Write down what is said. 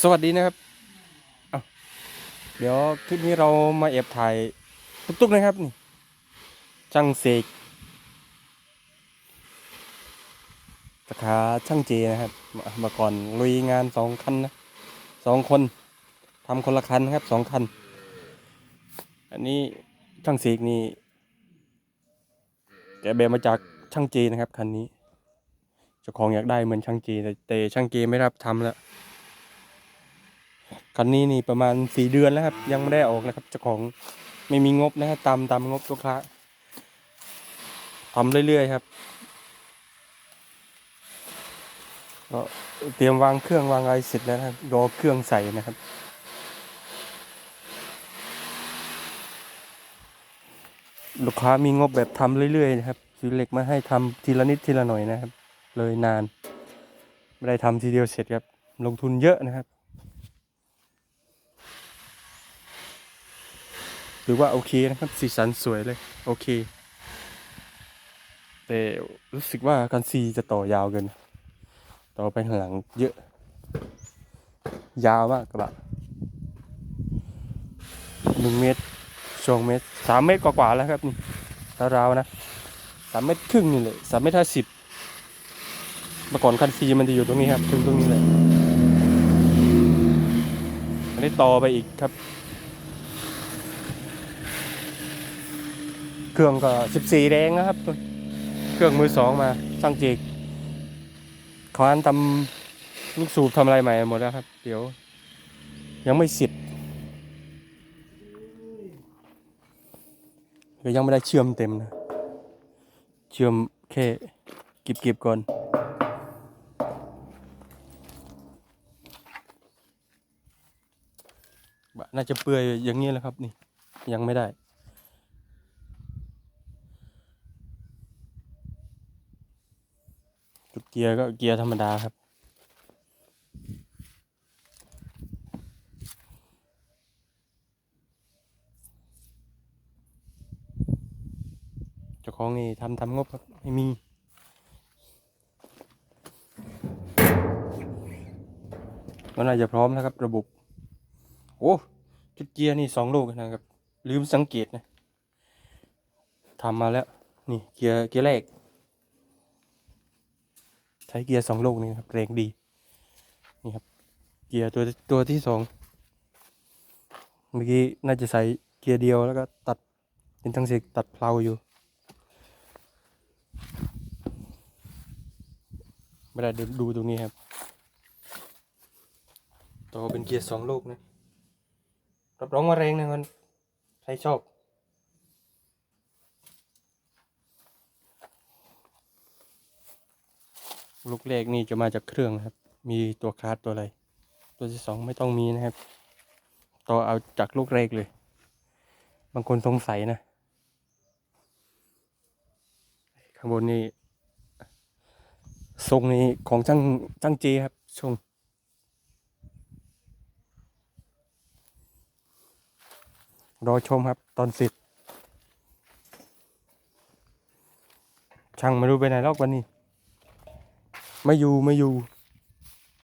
สวัสดีนะครับ เดี๋ยวคลิปนี้เรามาแอบถ่ายตุ๊กๆนะครับนี่ช่างเสกสาขาช่างเจนะครับ มามาก่อนลุยงานสองคันนะสองคนทำคนละคันนะครับสองคัน อันนี้ช่างเสกนี่แกแบมาจากช่างเจนะครับคันนี้เจ้าของอยากได้เหมือนช่างเจแต่ช่างเจไม่รับทำแล้ว คันนี้นี่ประมาณสี่เดือนแล้วครับ ยังไม่ได้ออกนะครับเจ้าของไม่มีงบนะครับตามตามงบลูกค้าทำเรื่อยๆครับก็เตรียมวางเครื่องวางอะไรเสร็จแล้วนะครับรอเครื่องใส่นะครับ ลูกค้ามีงบแบบทำเรื่อยๆนะครับซื้อเหล็กมาให้ทำทีละนิดทีละหน่อยนะครับ เลยนาน ไม่ได้ทำทีเดียวเสร็จครับ ลงทุนเยอะนะครับ หรือว่าโอเคนะครับสีสันสวยเลยโอเค แต่รู้สึกว่ากันซีจะต่อยาวเกิน ต่อไปข้างหลังเยอะ ยาวมากกระบะหนึ่งเมตรสองเมตรสามเมตรกว่าๆแล้วครับนี่ราวๆนะสามเมตรครึ่งนี่เลยสามเมตรห้าสิบเมื่อก่อนคันซีมันจะอยู่ตรงนี้ครับถึงตรงนี้เลยอันนี้ต่อไปอีกครับ เครื่องก็สิบสี่แรงนะครับ เครื่องมือสองมาช่างเจกขออนทำลูกสูบทำอะไรใหม่หมดแล้วครับ เดี๋ยว ยังไม่เสร็จก็ยังไม่ได้เชื่อมเต็มนะ เชื่อมแค่เก็บๆก่อนน่าจะเปื่อยอย่างนี้แหละครับนี่ ยังไม่ได้ จุดเกียร์ก็เกียร์ธรรมดาครับ เจ้าของนี่ทำทำงบครับไม่มีก็น่าจะพร้อมนะครับ ระบบ โอ้จุดเกียร์นี่สองลูกนะครับ ลืมสังเกตนะทำมาแล้ว นี่เกียร์เกียร์แรก ช้เกียร์สองลูกนี่ครับแรงดีนี่ครับ เกียร์ตัวตัวที่สองเมื่อกี้น่าจะใส่เกียร์เดียวแล้วก็ตัดเป็นทั้งเสกตัดเพลาอยู่ไม่ได้ดูดูตรงนี้ครับตัวเป็นเกียร์สองลูกนะรับรองว่าแรงนะมันใครชอบ ลูกแรกนี่จะมาจากเครื่องนะครับ มีตัวคลาสตัวอะไร ตัวที่สองไม่ต้องมีนะครับ ต่อเอาจากลูกแรกเลย บางคนสงสัยนะ ข้างบนนี่ทรงนี้ของช่างช่างเจครับทรงรอชมครับตอนเสร็จช่างไม่รู้ไปไหนหรอกวันนี้ ไม่อยู่ไม่อยู่